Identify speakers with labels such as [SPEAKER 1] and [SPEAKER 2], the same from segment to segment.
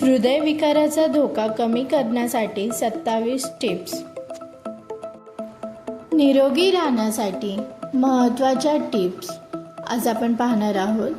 [SPEAKER 1] हृदयविकाराचा धोका कमी करण्यासाठी सत्तावीस टिप्स. निरोगी राहण्यासाठी महत्त्वाच्या टिप्स. आज आपण पाहणार आहोत.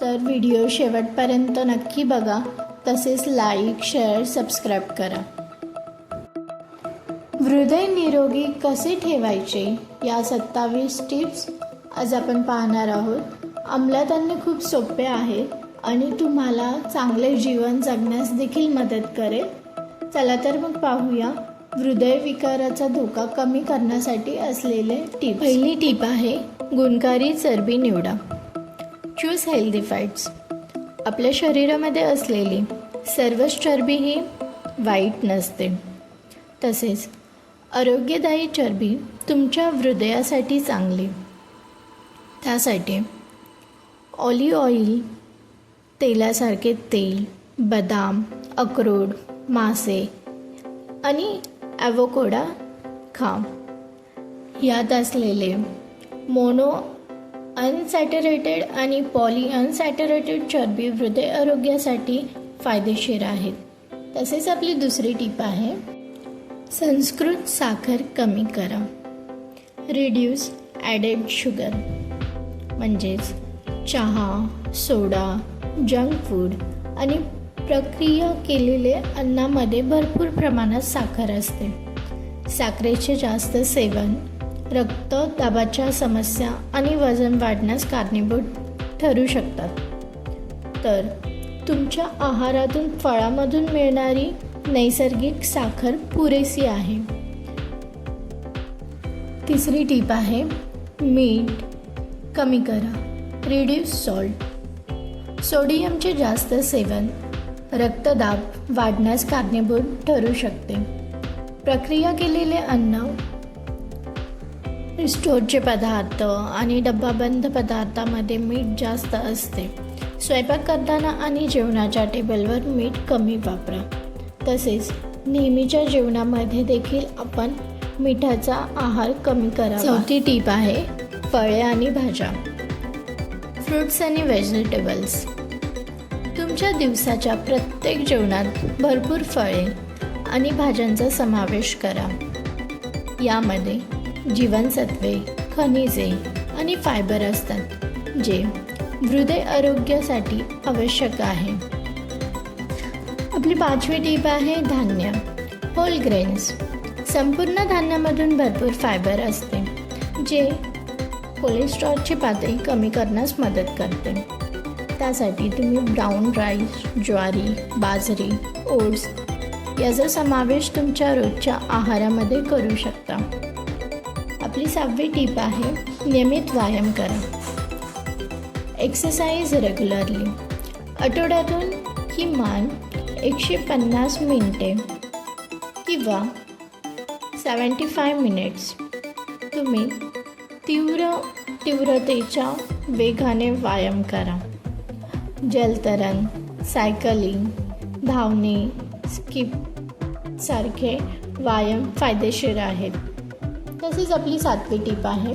[SPEAKER 1] तर व्हिडिओ शेवटपर्यंत नक्की बघा. तसेच लाईक शेअर सबस्क्राईब करा. हृदय निरोगी कसे ठेवायचे या सत्तावीस टिप्स आज आपण पाहणार आहोत. अंमलात आणणे खूप सोपे आहे. आणि तुम्हाला चांगले जीवन जगण्यास देखील मदत करेल. चला तर मग पाहूया. हृदयविकाराचा धोका कमी करण्यासाठी असलेले टीप पहिली टीप आहे गुणकारी चरबी निवडा. चूज हेल्दी फॅट्स आपल्या शरीरामध्ये असलेली सर्वच चरबी ही वाईट नसते. तसेच आरोग्यदायी चरबी तुमच्या हृदयासाठी चांगली. त्यासाठी ऑलिव्ह ऑइल तेलासारखे तेल बदाम अक्रोड मासे आणि ॲवोकोडा खा यात असलेले मोनो अनसॅटरेटेड आणि पॉली अनसॅटरेटेड चरबी हृदय आरोग्यासाठी फायदेशीर आहेत. तसेच आपली दुसरी टीप आहे संस्कृत साखर कमी करा. रिड्यूस ॲडेड शुगर म्हणजेच चहा सोडा जंक फूड आणि प्रक्रिया केलेले अन्नामध्ये भरपूर प्रमाणात साखर असते. साखरेचे जास्त सेवन रक्तदाबाच्या समस्या आणि वजन वाढण्यास कारणीभूत ठरू शकतात. तर तुमच्या आहारातून फळामधून मिळणारी नैसर्गिक साखर पुरेशी आहे. तिसरी टीप आहे मीठ कमी करा. Reduce salt. सोडियमचे जास्त सेवन रक्तदाब वाढण्यास कारणीभूत ठरू शकते. प्रक्रिया केलेले अन्न स्टोरचे पदार्थ आणि डब्बाबंद पदार्थामध्ये मीठ जास्त असते. स्वयंपाक करताना आणि जेवणाच्या टेबलवर मीठ कमी वापरा. तसेच नेहमीच्या जेवणामध्ये देखील आपण मिठाचा आहार कमी करा चौथी टीप आहे फळे आणि भाज्या. फ्रुट्स आणि व्हेजिटेबल्स. तुमच्या दिवसाच्या प्रत्येक जेवणात भरपूर फळे आणि भाज्यांचा समावेश करा. यामध्ये जीवनसत्वे खनिजे आणि फायबर असतात जे हृदय आरोग्यासाठी आवश्यक आहे. आपली पाचवी टीप आहे धान्य. होल ग्रेन्स संपूर्ण धान्यामधून भरपूर फायबर असते जे कोलेस्ट्रॉलची पातळी कमी करण्यास मदत करते. त्यासाठी तुम्ही ब्राऊन राईस ज्वारी बाजरी ओट्स याचा समावेश तुमच्या रोजच्या आहारामध्ये करू शकता. आपली सहावी टीप आहे नियमित व्यायाम करा. एक्सरसाइज रेग्युलरली आठवड्यातून किमान एकशे पन्नास मिनटे किंवा सेवन्टी फाय मिनिट्स तुम्ही तीव्र तीव्रतेच्या वेगाने व्यायाम करा. जलतरण सायकलिंग धावणे स्किप सारखे व्यायाम फायदेशीर आहेत. तसेच आपली सातवी टीप आहे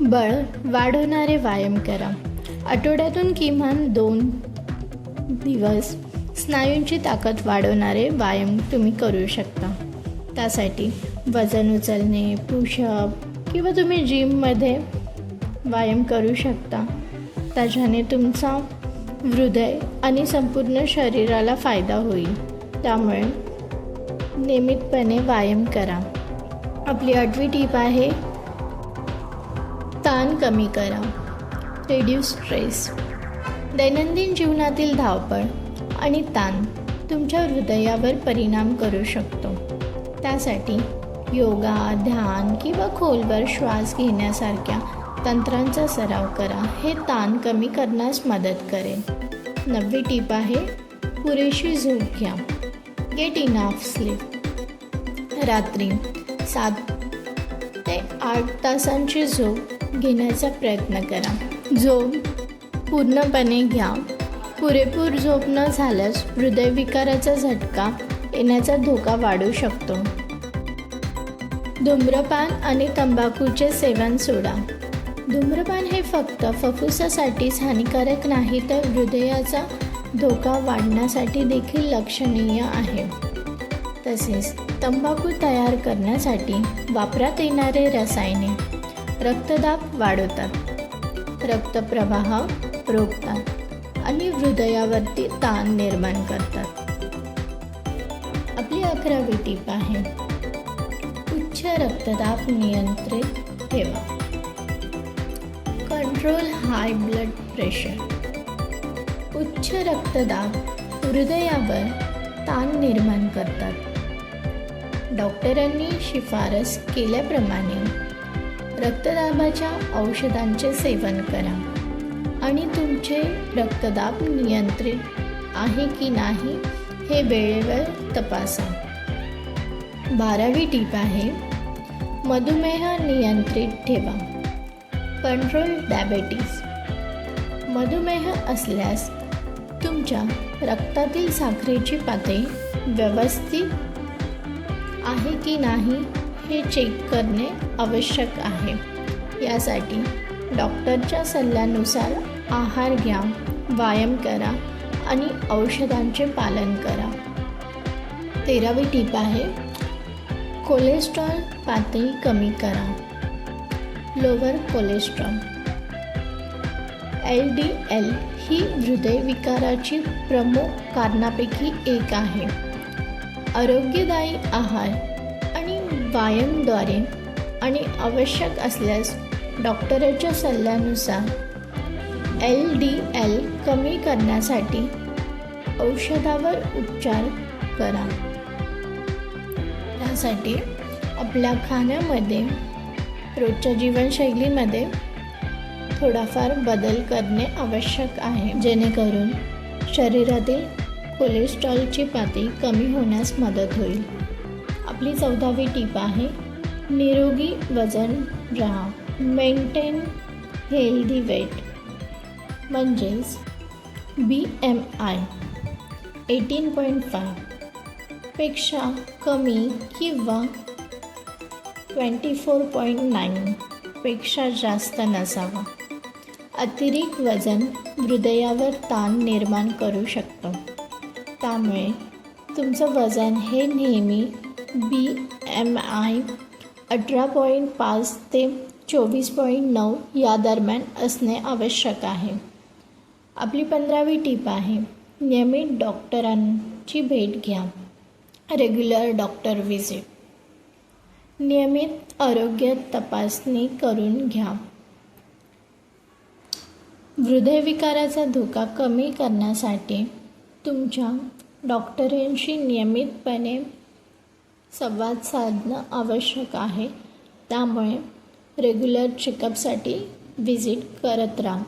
[SPEAKER 1] बळ वाढवणारे व्यायाम करा. आठवड्यातून किमान दोन दिवस स्नायूंची ताकद वाढवणारे व्यायाम तुम्ही करू शकता. त्यासाठी वजन उचलणे पुशअप किंवा तुम्ही जिममध्ये व्यायाम करू शकता. त्याच्याने तुमचा हृदय आणि संपूर्ण शरीराला फायदा होईल. त्यामुळे नियमितपणे व्यायाम करा. आपली आठवी टीप आहे ताण कमी करा. रिड्यूस स्ट्रेस दैनंदिन जीवनातील धावपळ आणि ताण तुमच्या हृदयावर परिणाम करू शकतो. त्यासाठी योगा ध्यान किंवा खोलवर श्वास घेण्यासारख्या तंत्रांचा सराव करा. हे ताण कमी करण्यास मदत करेल. नववी टीप आहे पुरेशी झोप घ्या. गेट इनाफ स्लीप रात्री सात ते आठ तासांची झोप घेण्याचा प्रयत्न करा. झोप पूर्णपणे घ्या. पुरेपूर झोप न झाल्यास हृदयविकाराचा झटका येण्याचा धोका वाढू शकतो. धूम्रपान आणि तंबाखूचे सेवन सोडा. धूम्रपान हे फक्त फुफ्फुसासाठीच हानिकारक नाही तर हृदयाचा धोका वाढण्यासाठी देखील लक्षणीय आहे. तसेच तंबाखू तयार करण्यासाठी वापरात येणारे रसायने रक्तदाब वाढवतात. रक्तप्रवाह रोखतात आणि हृदयावरती ताण निर्माण करतात. आपली अकरावी टीप आहे उच्च रक्तदाब नियंत्रित ठेवा. कंट्रोल हाय ब्लड प्रेशर उच्च रक्तदाब हृदयावर ताण निर्माण करतात. डॉक्टरांनी शिफारस केल्याप्रमाणे रक्तदाबाच्या औषधांचे सेवन करा आणि तुमचे रक्तदाब नियंत्रित आहे की नाही हे वेळेवर तपासा. बारावी टीप आहे मधुमेह नियंत्रित ठेवा. कंट्रोल डायबेटीस मधुमेह असल्यास तुमच्या रक्तातील साखरेची पातळी व्यवस्थित आहे की नाही हे चेक करणे आवश्यक आहे. यासाठी डॉक्टरच्या सल्ल्यानुसार आहार घ्या व्यायाम करा आणि औषधांचे पालन करा. तेरावी टीप आहे कोलेस्ट्रॉल पातळी कमी करा. Lower cholesterol L D L ही हृदयविकाराची प्रमुख कारणापैकी एक आहे. आरोग्यदायी आहार आणि व्यायामद्वारे आणि आवश्यक असल्यास डॉक्टराच्या सल्ल्यानुसार एल डी एल कमी करण्यासाठी औषधावर उपचार करा. त्यासाठी आपल्या खाण्यामध्ये रोजच्या जीवनशैलीमध्ये थोडाफार बदल करणे आवश्यक आहे. जेणेकरून शरीरातील कोलेस्ट्रॉलची पातळी कमी होण्यास मदत होईल. आपली चौदावी टीप आहे निरोगी वजन राहा. मेंटेन हेल्दी वेट म्हणजेच B M I eighteen point फायपेक्षा कमी किंवा ट्वेंटी फोर पॉईंट नाईनपेक्षा जास्त नसावा. अतिरिक्त वजन हृदयावर ताण निर्माण करू शकतं. त्यामुळे तुमचं वजन हे नेहमी बी एम आय अठरा पॉईंट पाच ते चोवीस पॉईंट नऊ या दरम्यान असणे आवश्यक आहे. आपली पंधरावी टीप आहे नियमित डॉक्टरांची भेट घ्या. Regular doctor visit. नियमित आरोग्य तपासणी करून घ्या. हृदयविकाराचा धोका कमी करण्यासाठी तुमच्या डॉक्टरांशी नियमितपणे संवाद साधणं आवश्यक आहे. त्यामुळे रेग्युलर चेकअपसाठी व्हिजिट करत राहा.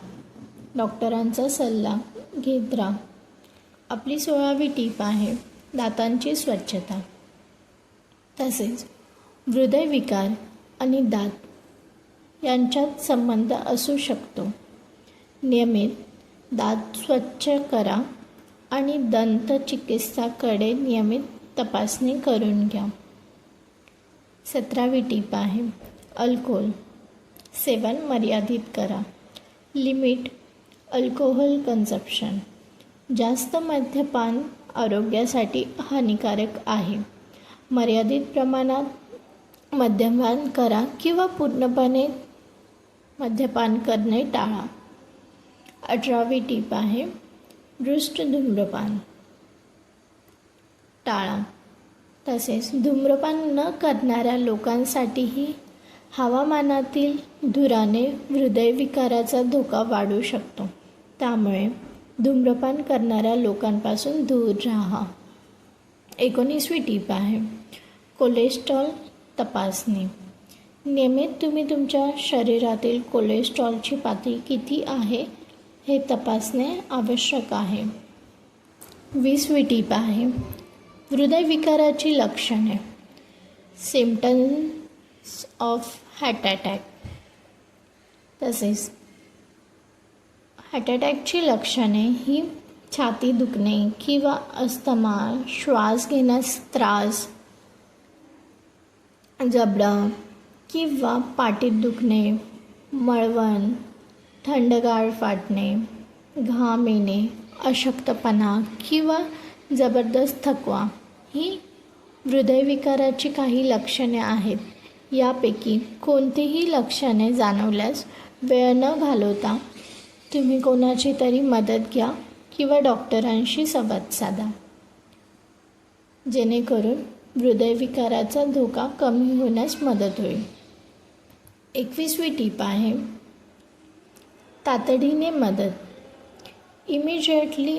[SPEAKER 1] डॉक्टरांचा सल्ला घेत राहा. आपली सोळावी टीप आहे दातांची स्वच्छता. तसेच हृदयविकार आणि दात यांच्यात संबंध असू शकतो. नियमित दात स्वच्छ करा आणि दंत चिकित्साकडे नियमित तपासणी करून घ्या. सतरावी टीप आहे अल्कोहोल. सेवन मर्यादित करा. Limit alcohol consumption. जास्त मद्यपान आरोग्यासाठी हानिकारक आहे. मर्यादित प्रमाणात मद्यपान करा किंवा पूर्णपणे मद्यपान करणे टाळा. अठरावी टीप आहे दृष्ट धूम्रपान. टाळा. तसेच धूम्रपान न करणाऱ्या लोकांसाठीही हवामानातील धुराने हृदयविकाराचा धोका वाढू शकतो. त्यामुळे धूम्रपान करणाऱ्या लोकांपासून दूर राहा. एकोणीसवी टीप आहे कोलेस्ट्रॉल तपासणी. नियमित तुम्ही तुमच्या शरीरातील कोलेस्ट्रॉलची पातळी किती आहे हे तपासणे आवश्यक आहे. वीसवी टीप आहे. हृदयविकाराची लक्षणे. सिम्टम्स ऑफ हार्ट अटॅक तसेच हार्ट अटॅकची लक्षणे ही छाती दुखणे किंवा अस्थमा श्वास घेण्यास त्रास जबडं किंवा पाठीत दुखणे मळवण थंडगार फाटणे घाम येणे अशक्तपणा किंवा जबरदस्त थकवा ही हृदयविकाराची काही लक्षणे आहेत. यापैकी कोणतीही लक्षणे जाणवल्यास वेळ न घालवता तुम्ही कोणाची तरी मदत घ्या किंवा डॉक्टरांशी संवाद साधा. जेणेकरून हृदयविकाराचा धोका कमी होण्यास मदत होईल. एकवीसवी टीप आहे. तातडीने मदत. इमिजिएटली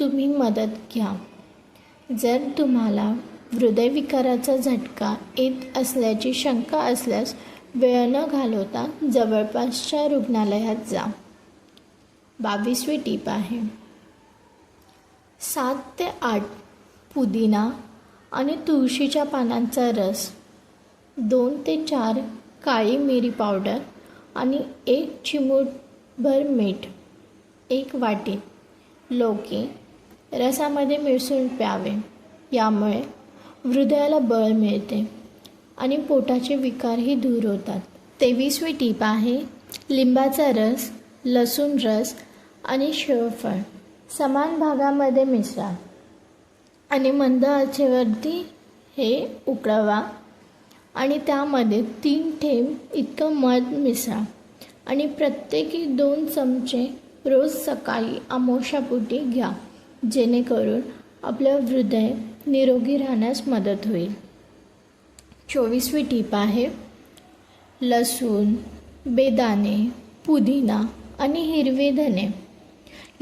[SPEAKER 1] तुम्ही मदत घ्या. जर तुम्हाला हृदयविकाराचा झटका येत असल्याची शंका असल्यास वेळ न घालवता जवळपासच्या रुग्णालयात जा. बावीसवी टीप आहे. सात ते आठ पुदिना आणि तुळशीच्या पानांचा रस. दोन ते चार काळी मिरी पावडर आणि एक चिमूटभर मीठ. एक वाटी लोकी रसामध्ये मिसळून प्यावे. यामुळे हृदयाला बळ मिळते आणि पोटाचे विकारही दूर होतात. तेवीसवी टीप आहे लिंबाचा रस लसूण रस आणि शेवफळ. समान भागामध्ये मिसळा. आणि मंद आचेवरती हे उकळवा. आणि त्यामध्ये तीन थेंब इतकं मध मिसळा. आणि प्रत्येकी दोन चमचे रोज सकाळी आमोशापोटी घ्या. जेणेकरून आपलं हृदय निरोगी राहण्यास मदत होईल. चोवीसवी टीप आहे लसूण बेदाणे पुदिना आणि हिरवे धने.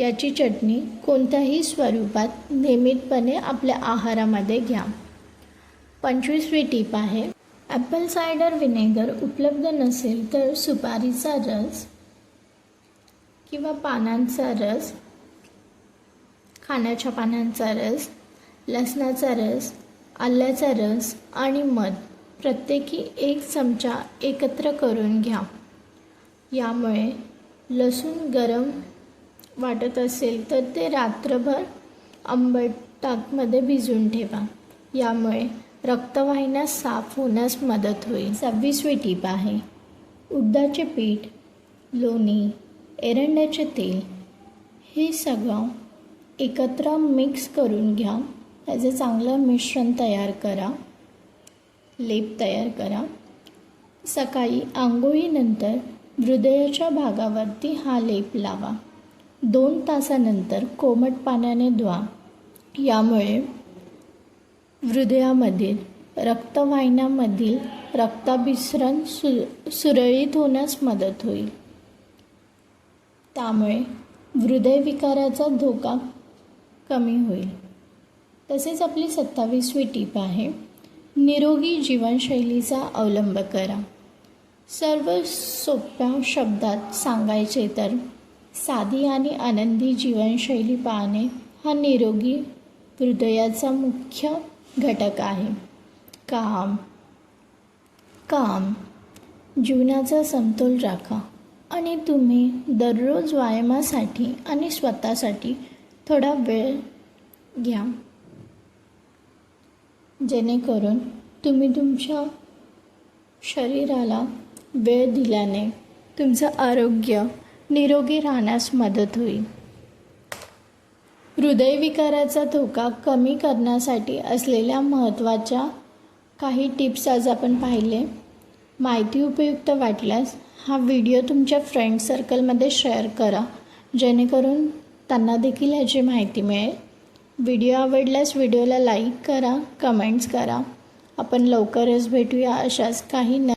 [SPEAKER 1] याची चटणी कोणत्याही स्वरूपात नियमितपणे आपल्या आहारामध्ये घ्या. पंचवीसवी टीप आहे ॲपल सायडर विनेगर उपलब्ध नसेल तर सुपारीचा रस किंवा पानांचा रस खाण्याच्या पानांचा रस लसणाचा रस आल्याचा रस आणि मध प्रत्येकी एक चमचा एकत्र करून घ्या. यामुळे लसूण गरम वाटत असेल तर ते रात्रभर आंबट ताकमध्ये भिजवून ठेवा. यामुळे रक्तवाहिन्या साफ होण्यास मदत होईल. सव्वीसवी टीप आहे. उडदाचे पीठ लोणी एरंड्याचे तेल हे सगळं एकत्र मिक्स करून घ्या. त्याचं चांगलं मिश्रण तयार करा. लेप तयार करा. सकाळी आंघोळीनंतर हृदयाच्या भागावरती हा लेप लावा. दोन तासानंतर कोमट पाण्याने धुवा. यामुळे हृदयामधील रक्तवाहिन्यामधील रक्ताभिसरण सु सुरळीत होण्यास मदत होईल. त्यामुळे हृदयविकाराचा धोका कमी होईल. तसेच आपली सत्तावीसवी टीप आहे निरोगी जीवनशैलीचा अवलंब करा. सर्व सोप्या शब्दात सांगायचे तर साधी आणि आनंदी जीवनशैली पाळणे हा निरोगी हृदयाचा मुख्य घटक आहे. काम. काम. जीवनाचा समतोल राखा आणि तुम्ही दररोज व्यायामासाठी आणि स्वतःसाठी थोडा वेळ घ्या. जेणेकरून तुम्ही तुमच्या शरीराला वेळ दिल्याने तुमचं आरोग्य निरोगी राहण्यास मदत होईल. हृदयविकाराचा धोका कमी करण्यासाठी असलेल्या महत्त्वाच्या काही टिप्स आज आपण पाहिले. माहिती उपयुक्त वाटल्यास हा व्हिडिओ तुमच्या फ्रेंड सर्कलमध्ये शेअर करा. जेणेकरून त्यांना देखील ह्याची माहिती मिळेल. व्हिडिओ आवडल्यास व्हिडिओला लाईक करा कमेंट्स करा. आपण लवकरच भेटूया अशाच काही न